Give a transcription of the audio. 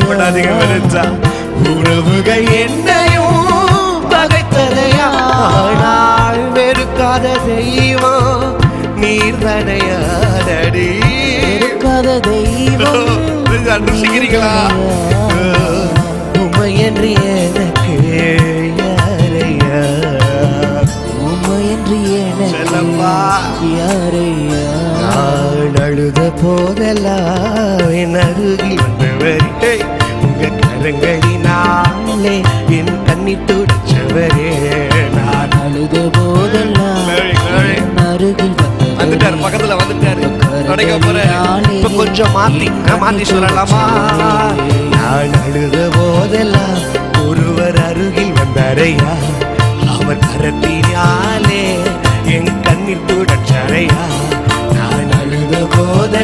அதிகம் வெறுத்தா உறவுகள் என்னையும் பகைத்ததையா? ஆனால் வெறுக்காத தெய்வம் நீர்தனையாடடி இருக்காத தெய்வம் அனுசிக்கிறீங்களா உண்மை என்று எனக்கு யாரையா? உண்மையின்றி செல்லப்பா. எனக்கு யாரையா? அழுத போதெல்லாம் என் அருகில் வந்தவரே. உங்க கரங்களினாலே என் கண்ணீர் துடிச்சவரே நான். அழுத போதெல்லாம் அருகில். வந்துட்டாரு பக்கத்துல வந்துட்டாரு. தொடங்க போறாரு இப்ப கொஞ்சம் மாத்தி மாத்தி சொல்லலாமா? நான் அழுத போதெல்லாம் ஒருவர் அருகில் வந்தாரையா அவர் கரத்தினாலே என் கண்ணில் போதெல்லாம்